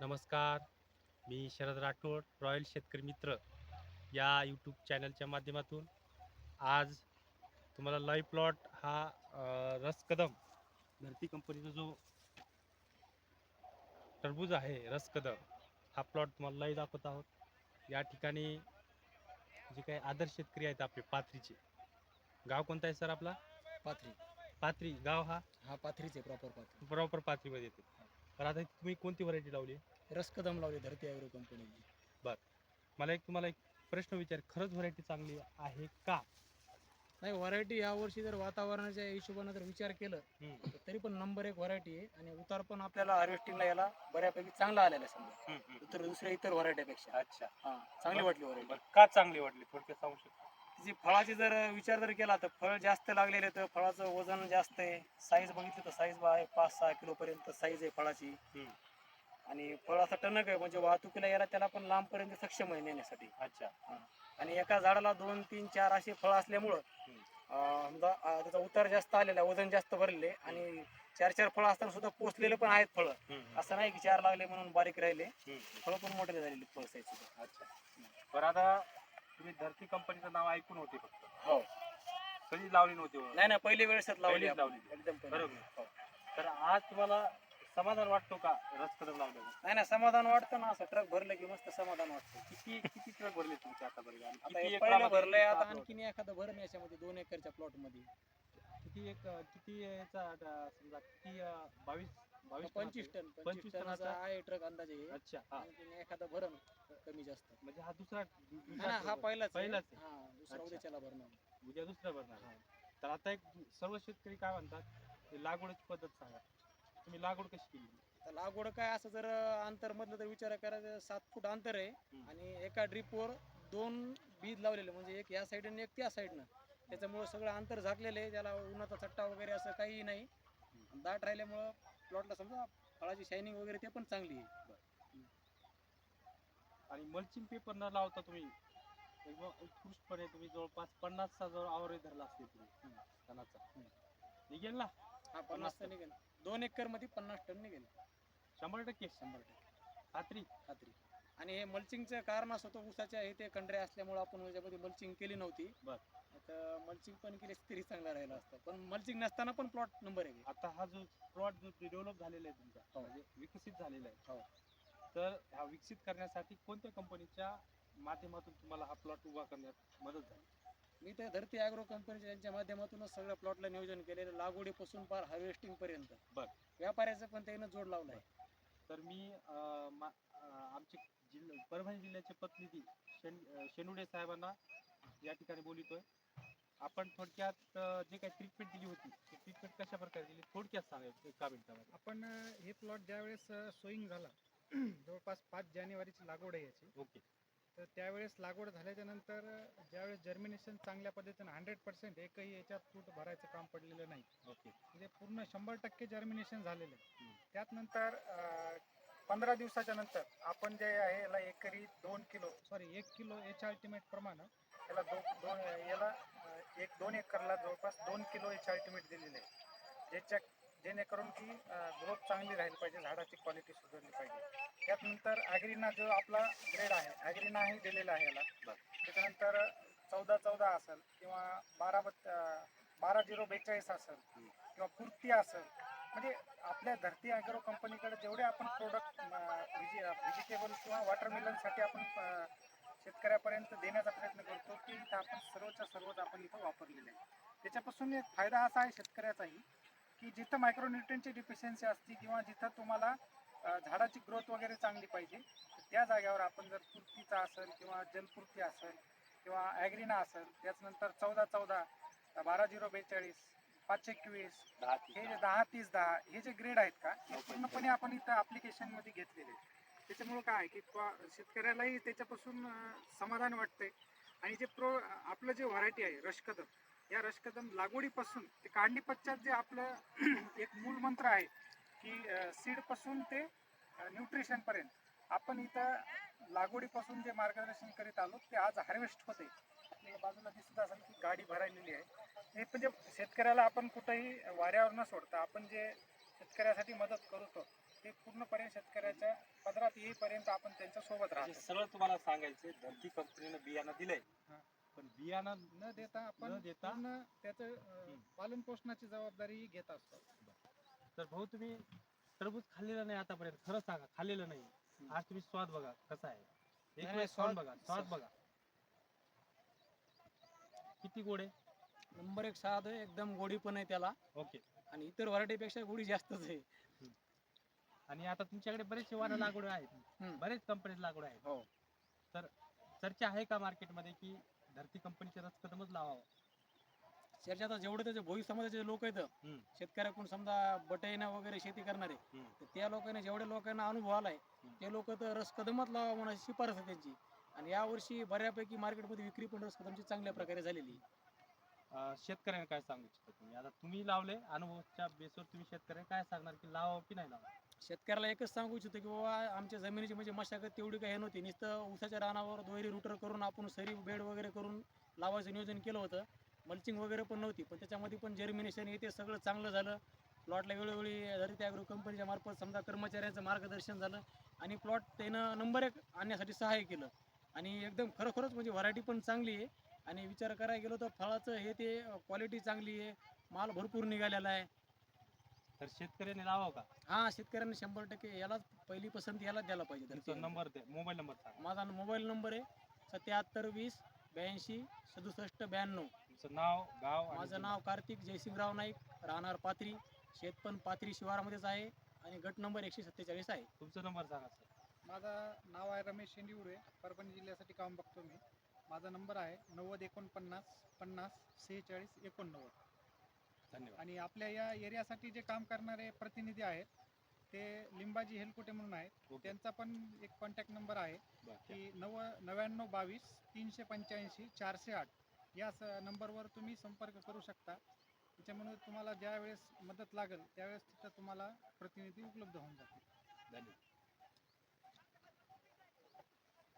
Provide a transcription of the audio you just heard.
नमस्कार. मी शरद राठोड रॉयल शेतकरी मित्र या यूट्यूब चॅनलच्या माध्यमातून. आज तुम्हाला लाईव्ह प्लॉट हा रस कदम धरती कंपनीचा जो टरबूज आहे रस कदम हा प्लॉट तुम्हाला लाईव्ह दाखवत आहोत. या ठिकाणी जे काही आदर्श शेतकरी आहेत आपले पाथरीचे. गाव कोणता आहे सर आपला? पाथरी. पाथरी. गाव हा? हा पाथरीचे प्रॉपर पाथरी. प्रॉपर पाथरीमध्ये येते. तर आता तुम्ही कोणती व्हरायटी लावली रस कदम लावले धरती ॲग्रो कंपनीची मला एक तुम्हाला एक प्रश्न विचार खरंच व्हरायटी चांगली आहे का? नाही व्हरायटी यावर्षी जर वातावरणाच्या हिशोबानं जर विचार केलं हम्म, तर तरी पण नंबर एक व्हरायटी आहे आणि उतार पण आपल्याला हार्वेस्टिंगला याला बऱ्यापैकी चांगला आलेला आहे समजा. इतर दुसऱ्या इतर व्हरायटीपेक्षा अच्छा. हा चांगली वाटली व्हरायटी बरं का चांगली वाटली थोडक्यात सांगू शकता? जी फळाची जर विचार जर केला तर फळ जास्त लागलेले तर फळाचं वजन जास्त आहे. साईज बघितली तर साईज आहे पाच सहा किलो पर्यंत साईज आहे फळाची. आणि फळ असं टणक आहे म्हणजे वाहतुकीला यायला त्याला पण लांबपर्यंत सक्षम आहे नेण्यासाठी. अच्छा. आणि एका झाडाला दोन तीन चार असे फळ असल्यामुळं समजा त्याचा उतार जास्त आलेला आहे, वजन जास्त भरले आणि चार चार फळं असताना सुद्धा पोचलेले पण आहेत फळं. असं नाही की चार लागले म्हणून बारीक राहिले. फळं पण मोठे झालेले फळ साईज सुद्धा. अच्छा. बरं आता तुम्ही धरती कंपनीचं नाव ऐकून होते फक्त हो कधी लावली नव्हती हो. नाही नाही पहिली वेळेसच लावली पहिलीच आपण. लावली. एकदम पहिली. बरोबर. हो. तर आज तुम्हाला समाधान वाटतो का रस कदम लावल्यावर नाही नाही समाधान वाटतं ना असं ट्रक भरलं की मस्त समाधान वाटतं किती किती ट्रक भरले तुमचे आणि आता किती हे एकरामध्ये पहिलं भरलंय किती आता plot? आणखीन एखादं भरण याच्यामध्ये दोन एकरच्या प्लॉटमध्ये किती एक किती याचा आता समजा किती अं, बावीस बावीस पंचवीस टन पंचवीस टनाचा? आहे ट्रक अंदाजे हे. अच्छा हा आणखीन एखादं भरण कमी जास्त म्हणजे हा दुसरा दु- हा दुसरा हा पहिलाच आहे. पहिलाच आहे. हा दुसरा अच्छा. उद्याच्याला भरणं उद्या दुसरा भरणार तर आता एक सर्व शेतकरी काय म्हणतात ते लागवडीची पद्धत सांगा तुम्ही लागवड कशी केली तर लागवड काय असं जर अंतर मधलं तर विचार करायचं सात फूट अंतर आहे हम्म. आणि एका ड्रिपवर दोन बीज लावलेले म्हणजे एक या साईडनं एक त्या साईडनं त्याच्यामुळं सगळं अंतर झाकलेलं आहे त्याला उन्हाचा चट्टा वगैरे असं काही नाही दाट राहिल्यामुळं प्लॉटला समजा फळाची शायनिंग वगैरे ते पण चांगली आहे. आणि मल्चिंग पेपर न लावता तुम्ही एकदम उत्कृष्टपणे तुम्ही जवळपास पन्नासचा जवळ आवरेज धरला असेल तुम्ही टनाचा निघेल ना? हा पन्नास टन निघेल. दोन एकरमध्ये पन्नास टन निघेल. शंभर टक्के? शंभर टक्के. खात्री? खात्री. आणि हे मल्चिंगचं कारण असं होतं ऊसाच्या हे ते कंड्रे असल्यामुळे आपण याच्यामध्ये मल्चिंग केली नव्हती. बर. आता मल्चिंग पण केली तरी चांगला राहिला असतं. पण मल्चिंग नसताना पण प्लॉट नंबर आहे. आता हा जो प्लॉट जो डेव्हलप झालेला आहे तुमचा हो. म्हणजे विकसित झालेला आहे. हो. तर हा विकसित करण्यासाठी कोणत्या कंपनीच्या माध्यमातून तुम्हाला हा प्लॉट उभा करण्यात मदत झाली? मी तर धरती ॲग्रो कंपनीच्या यांच्या माध्यमातूनच सगळ्या प्लॉटला नियोजन केलेलं लागवडीपासून फार हार्वेस्टिंग पर्यंत. बर. व्यापाऱ्याचं पण त्यानं जोड लावलाय तर मी आमचे जिल्हा परभणी जिल्ह्याचे प्रतिनिधी शेन शेनुडे साहेबांना या ठिकाणी बोलितोय आपण थोडक्यात जे काही ट्रीटमेंट दिली होती ती ट्रीटमेंट कशा प्रकारे दिली? थोडक्यात सांगायचं एका मिनिटामध्ये आपण हे प्लॉट ज्यावेळेस सोईंग झाला जवळपास पाच जानेवारीची लागवड आहे याची. ओके. तर त्यावेळेस लागवड झाल्याच्यानंतर ज्यावेळेस जर्मिनेशन चांगल्या पद्धतीनं हंड्रेड पर्सेंट एकही याच्यात फूट भरायचं काम पडलेलं नाही. ओके. म्हणजे पूर्ण शंभर टक्के जर्मिनेशन झालेलं. आहे. त्यात नंतर पंधरा दिवसाच्या नंतर आपण जे आहे याला एकरी दोन किलो सॉरी एक किलो एच अल्टिमेट प्रमाणे याला दो दोन याला एक दोन एकरला जवळपास दोन किलो एच अल्टिमेट दिलेले आहे. ज्याच्या जेणेकरून की ग्रोथ चांगली राहिली पाहिजे झाडाची क्वालिटी सुधारली पाहिजे. त्यात नंतर ॲग्रीना जो आपला ग्रेड आहे ॲग्रीनाही दिलेला आहे याला. त्याच्यानंतर चौदा चौदा असेल किंवा बारा बत बारा झिरो बेचाळीस असेल किंवा कुर्ती असेल. म्हणजे आपल्या धरती ॲग्रो कंपनीकडे जेवढे आपण प्रोडक्ट व्हेजिटेबल किंवा वॉटरमेलनसाठी आपण शेतकऱ्यापर्यंत देण्याचा प्रयत्न करतो की इथं आपण सर्वच्या सर्वच आपण इथं वापरलेले आहे. त्याच्यापासून एक फायदा असा आहे शेतकऱ्याचाही की जिथं मायक्रोन्युट्रियनची डिफिशियन्सी असते किंवा जिथं तुम्हाला झाडाची ग्रोथ वगैरे चांगली पाहिजे त्या जागेवर आपण जर पूर्तीचा असेल किंवा जलपूर्ती असेल किंवा ॲग्रिना असेल त्याच्यानंतर चौदा चौदा बारा झिरो बेचाळीस पाचशे एकवीस हे जे दहा. तीस दहा हे जे ग्रेड आहेत का हे पूर्णपणे आपण इथं ॲप्लिकेशनमध्ये घेतलेले आहेत. त्याच्यामुळं काय आहे की शेतकऱ्यालाही त्याच्यापासून समाधान वाटतंय. आणि जे प्रो आपलं जे व्हरायटी आहे रशकदम या रशकदम लागवडीपासून ते काढणी पश्चात जे आपलं एक मूल मंत्र आहे की सीडपासून ते न्यूट्रिशनपर्यंत. आपण इथं लागवडीपासून जे मार्गदर्शन करीत आलो ते आज हार्वेस्ट होते बाजूला दिसत असेल की गाडी भरायलेली आहे. हे म्हणजे शेतकऱ्याला आपण कुठंही वाऱ्यावर न सोडता आपण जे शेतकऱ्यासाठी मदत करतो ते पूर्णपणे शेतकऱ्याच्या पदरात येईपर्यंत आपण त्यांच्यासोबत म्हणजे राहतो. सरळ तुम्हाला सांगायचं धरती कंपनीनं बियाणं दिलंय. हा. पण बियाणं न देता आपण न देता? पूर्ण त्याचं हम्म. अं, पालन पोषणाची जबाबदारी घेत असतो. तर भाऊ तुम्ही टरबूज खाल्लेलं नाही आतापर्यंत खरं सांगा खाल्लेलं नाही. आज तुम्ही स्वाद बघा कसा आहे. एक नाही, वेळेस स्वाद स्वाद- बघा स्वाद बघा. किती गोड आहे? नंबर एक साध आहे एकदम गोडी पण आहे त्याला. ओके. आणि इतर व्हरायटीपेक्षा गोडी जास्तच आहे. आणि आता तुमच्याकडे बरेचसे वाहनं लागवड आहेत हम्म. बरेच कंपनीत लागवड आहेत हो तर चर्चा आहे का मार्केटमध्ये की धरती कंपनीचे रस कदमच लावावं चर्चा आता जेवढे त्याचे भोई समाजाचे लोक आहेत हम्म. शेतकऱ्याकडून समजा बटाईनं वगैरे शेती करणारे हम्म. तर त्या लोकांना जेवढ्या लोकांना अनुभव आलाय ते लोक तर रस कदमच लावा म्हणून शिफारस आहे त्यांची आणि यावर्षी बऱ्यापैकी मार्केटमध्ये विक्री पण रस कदमची चांगल्या प्रकारे झालेली आहे. अं, शेतकऱ्यांना काय सांगू इच्छिता तुम्ही? आता तुम्ही लावले अनुभवच्या बेसवर तुम्ही शेतकऱ्यांना काय सांगणार की लावावं की नाही लावावं शेतकऱ्याला एकच सांगू इच्छितो की बाबा आमच्या जमिनीची म्हणजे मशागत तेवढी काही नव्हती. नुसतं ऊसाच्या रानावर दोयरी रुटर करून आपण सरी बेड वगैरे करून लावायचं नियोजन केलं होतं. मल्चिंग वगैरे पण नव्हती पण त्याच्यामध्ये पण जर्मिनेशन येते सगळं चांगलं झालं. प्लॉटला वेळोवेळी धरती ॲग्रो कंपनीच्या मार्फत समजा कर्मचाऱ्यांचं मार्गदर्शन झालं आणि प्लॉट त्यानं नंबर एक आणण्यासाठी सहाय्य केलं. आणि एकदम खरोखरच म्हणजे व्हरायटी पण चांगली आहे. आणि विचार करायला गेलो तर फळाचं हे ते क्वालिटी चांगली आहे. माल भरपूर निघालेला आहे. तर शेतकऱ्यांनी लावावं का? हा शेतकऱ्यांनी शंभर टक्के यालाच पहिली पसंती यालाच द्यायला पाहिजे तुमचा नंबर दे मोबाईल नंबर सांगा. माझा मोबाईल नंबर आहे सत्याहत्तर वीस ब्याऐंशी सदुसष्ट ब्याण्णव. तुमचं नाव गाव आणि माझं. नाव कार्तिक जयसिंगराव नाईक राहणार पाथरी शेतपण पाथरी शिवारामध्येच आहे आणि गट नंबर एकशे सत्तेचाळीस आहे. तुमचा नंबर सांगा सर. माझं नाव आहे रमेश शेंडिवडे परभणी जिल्ह्यासाठी काम बघतो मी. माझा नंबर आहे नव्वद एकोणपन्नास पन्नास सेहेचाळीस एकोणनव्वद. धन्यवाद. आणि आपल्या या एरियासाठी जे काम करणारे प्रतिनिधी आहेत ते लिंबाजी हेलकुटे म्हणून आहेत. त्यांचा पण एक कॉन्टॅक्ट नंबर आहे. की नव नव्याण्णव बावीस तीनशे पंच्याऐंशी चारशे आठ. या स नंबरवर तुम्ही संपर्क करू शकता. त्याच्यामुळे तुम्हाला ज्या वेळेस मदत लागेल त्यावेळेस तिथं तुम्हाला प्रतिनिधी उपलब्ध होऊन जातील. धन्यवाद.